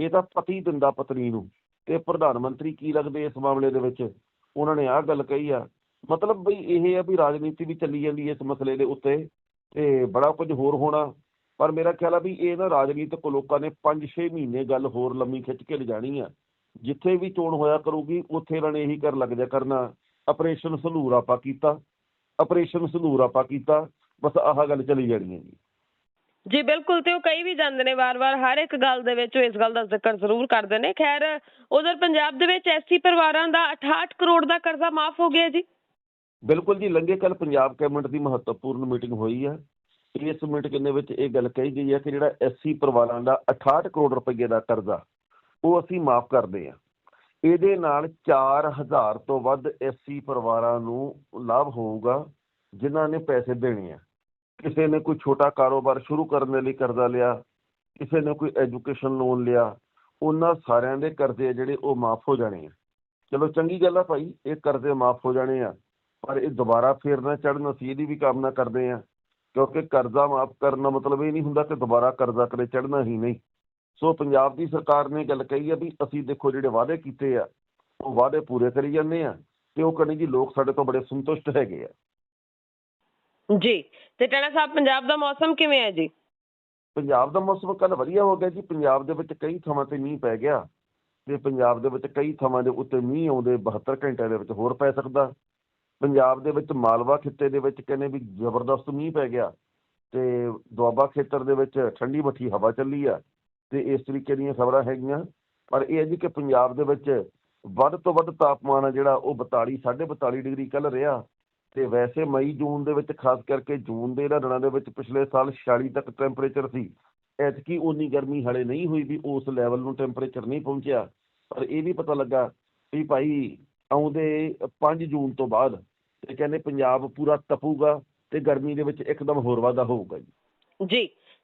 ਇਹ ਤਾਂ ਪਤੀ ਦਿੰਦਾ ਪਤਨੀ ਨੂੰ। ਤੇ ਪ੍ਰਧਾਨ ਮੰਤਰੀ ਕੀ ਲੱਗਦੇ ਇਸ ਮਾਮਲੇ ਦੇ ਵਿੱਚ? ਉਹਨਾਂ ਨੇ ਆਹ ਗੱਲ ਕਹੀ ਆ। ਮਤਲਬ ਬਈ ਇਹ ਆ ਵੀ ਰਾਜਨੀਤੀ ਵੀ ਚੱਲੀ ਜਾਂਦੀ ਇਸ ਮਸਲੇ ਦੇ ਉੱਤੇ, ਤੇ ਬੜਾ ਕੁਝ ਹੋਰ ਹੋਣਾ। ਪਰ ਮੇਰਾ ਖਿਆਲ ਆ ਵੀ ਇਹ ਨਾ ਰਾਜਨੀਤਿਕ ਲੋਕਾਂ ਨੇ 5-6 ਮਹੀਨੇ ਗੱਲ ਹੋਰ ਲੰਮੀ ਖਿੱਚ ਕੇ ਲਿਜਾਣੀ ਆ। ਜਿੱਥੇ ਵੀ ਚੋਣ ਹੋਇਆ ਕਰੂਗੀ, ਉੱਥੇ ਇਹਨਾਂ ਨੇ ਇਹੀ ਕਰ ਲੱਗ ਜਾ ਕਰਨਾ। ਆਪਰੇਸ਼ਨ ਸੰਧੂਰ ਆਪਾਂ ਕੀਤਾ। ਆਪਰੇਸ਼ਨ ਸੰਧੂਰ ਆਪਾਂ ਕੀਤਾ। ਬਸ ਆਹ ਗੱਲ ਚੱਲੀ ਜਾਣੀ ਹੈ ਜੀ। ਜੀ ਬਿਲਕੁਲ ਤੇ ਉਹ ਕਈ ਵੀ ਜਾਂਦੇ ਨੇ ਵਾਰ-ਵਾਰ ਹਰ ਇੱਕ ਗੱਲ ਦੇ ਵਿੱਚ ਉਹ ਇਸ ਗੱਲ ਦਾ ਜ਼ਿਕਰ ਜ਼ਰੂਰ ਕਰਦੇ ਨੇ। ਖੈਰ ਉਧਰ ਪੰਜਾਬ ਦੇ ਵਿੱਚ ਐਸਸੀ ਪਰਿਵਾਰਾਂ ਦਾ 68 ਕਰੋੜ ਦਾ ਕਰਜ਼ਾ ਮਾਫ ਹੋ ਗਿਆ ਜੀ। ਬਿਲਕੁਲ ਜੀ ਲੰਘੇ ਕੱਲ ਪੰਜਾਬ ਕੈਬਨਿਟ ਦੀ ਮਹੱਤਵਪੂਰਨ ਮੀਟਿੰਗ ਹੋਈ ਹੈ ਇਸ ਮੀਟਿੰਗ ਦੇ ਵਿੱਚ ਇਹ ਗੱਲ ਕਹੀ ਗਈ ਹੈ ਕਿ ਜਿਹੜਾ ਐਸਸੀ ਪਰਿਵਾਰਾਂ ਦਾ 68 ਕਰੋੜ ਰੁਪਏ ਦਾ ਕਰਜ਼ਾ ਉਹ ਅਸੀਂ ਮਾਫ ਕਰਦੇ ਹਾਂ ਇਹਦੇ ਨਾਲ 4000 ਤੋਂ ਵੱਧ ਐਸਸੀ ਪਰਿਵਾਰਾਂ ਨੂੰ ਲਾਭ ਹੋਊਗਾ, ਜਿਨ੍ਹਾਂ ਨੇ ਪੈਸੇ ਦੇਣੇ ਆ। ਕਿਸੇ ਨੇ ਕੋਈ ਛੋਟਾ ਕਾਰੋਬਾਰ ਸ਼ੁਰੂ ਕਰਨ ਦੇ ਲਈ ਕਰਜ਼ਾ ਲਿਆ, ਕਿਸੇ ਨੇ ਕੋਈ ਐਜੂਕੇਸ਼ਨ ਲੋਨ ਲਿਆ, ਉਹਨਾਂ ਸਾਰਿਆਂ ਦੇ ਕਰਜ਼ੇ ਜਿਹੜੇ ਉਹ ਮਾਫ ਹੋ ਜਾਣੇ ਆ। ਚਲੋ ਚੰਗੀ ਗੱਲ ਆ ਭਾਈ, ਇਹ ਕਰਜ਼ੇ ਮਾਫ ਹੋ ਜਾਣੇ ਆ, ਪਰ ਇਹ ਦੁਬਾਰਾ ਫੇਰ ਨਾ ਚੜਨ ਅਸੀਂ ਇਹਦੀ ਵੀ ਕਾਮਨਾ ਕਰਦੇ ਆ, ਕਿਉਂਕਿ ਕਰਜ਼ਾ ਮਾਫ ਕਰਨ ਦਾ ਮਤਲਬ ਇਹ ਨਹੀਂ ਹੁੰਦਾ ਕਿ ਦੁਬਾਰਾ ਕਰਜ਼ਾ ਕਦੇ ਚੜਨਾ ਹੀ ਨਹੀਂ। ਸੋ ਪੰਜਾਬ ਦੀ ਸਰਕਾਰ ਨੇ ਗੱਲ ਕਹੀ ਆ ਵੀ ਅਸੀਂ ਦੇਖੋ ਜਿਹੜੇ ਵਾਅਦੇ ਕੀਤੇ ਆ ਉਹ ਵਾਅਦੇ ਪੂਰੇ ਕਰੀ ਜਾਂਦੇ ਆ ਤੇ ਉਹ ਕਹਿੰਦੇ ਜੀ ਲੋਕ ਸਾਡੇ ਤੋਂ ਬੜੇ ਸੰਤੁਸ਼ਟ ਹੈਗੇ ਆ। ਜੀ ਤੇ ਟਣਾ ਸਾਹਿਬ ਪੰਜਾਬ ਦਾ ਮੌਸਮ ਕਿਵੇਂ ਹੈ ਜੀ? ਪੰਜਾਬ ਦਾ ਮੌਸਮ ਕੱਲ ਵਧੀਆ ਹੋ ਗਿਆ ਜੀ ਪੰਜਾਬ ਦੇ ਵਿੱਚ ਕਈ ਥਾਵਾਂ ਤੇ ਮੀਂਹ ਪੈ ਗਿਆ ਤੇ ਪੰਜਾਬ ਦੇ ਵਿੱਚ ਕਈ ਥਾਵਾਂ ਦੇ ਉੱਤੇ ਮੀਂਹ ਆਉਂਦੇ 72 ਘੰਟਿਆਂ ਦੇ ਵਿੱਚ ਹੋਰ ਪੈ ਸਕਦਾ। ਪੰਜਾਬ ਦੇ ਵਿੱਚ ਮਾਲਵਾ ਖਿੱਤੇ ਦੇ ਵਿੱਚ ਕਹਿੰਦੇ ਵੀ ਜ਼ਬਰਦਸਤ ਮੀਂਹ ਪੈ ਗਿਆ ਤੇ ਦੁਆਬਾ ਖੇਤਰ ਦੇ ਵਿੱਚ ਠੰਡੀ ਮੱਠੀ ਹਵਾ ਚੱਲੀ ਆ। ਤੇ ਇਸ ਤਰੀਕੇ ਦੀਆਂ ਖਬਰਾਂ ਹੈਗੀਆਂ। ਪਰ ਇਹ ਹੈ ਜੀ ਕਿ ਪੰਜਾਬ ਦੇ ਵਿੱਚ ਵੱਧ ਤੋਂ ਵੱਧ ਤਾਪਮਾਨ ਆ ਜਿਹੜਾ, ਉਹ 42 42 ਡਿਗਰੀ ਕੱਲ ਰਿਹਾ। ਤੇ ਵੈਸੇ ਮਈ, ਜੂਨ ਦੇ ਵਿੱਚ ਖਾਸ ਕਰਕੇ ਜੂਨ ਦੇ ਇਹਨਾਂ ਦਿਨਾਂ ਦੇ ਵਿੱਚ ਪਿਛਲੇ ਸਾਲ 46 ਤੱਕ ਟੈਂਪਰੇਚਰ ਸੀ। ਐਤਕੀ ਉਨੀ ਗਰਮੀ ਹਲੇ ਨਹੀਂ ਹੋਈ ਵੀ ਉਸ ਲੈਵਲ ਨੂੰ ਟੈਂਪਰੇਚਰ ਨਹੀਂ ਪਹੁੰਚਿਆ। ਪਰ ਇਹ ਵੀ ਪਤਾ ਲੱਗਾ ਵੀ ਭਾਈ ਆਉਂਦੇ 5 ਜੂਨ ਤੋਂ ਬਾਅਦ ਤੇ ਕਹਿੰਦੇ ਪੰਜਾਬ ਪੂਰਾ ਤਪੂਗਾ ਤੇ ਗਰਮੀ ਦੇ ਵਿੱਚ ਇੱਕਦਮ ਹੋਰ ਵਾਧਾ ਹੋਊਗਾ ਜੀ। ਜੀ।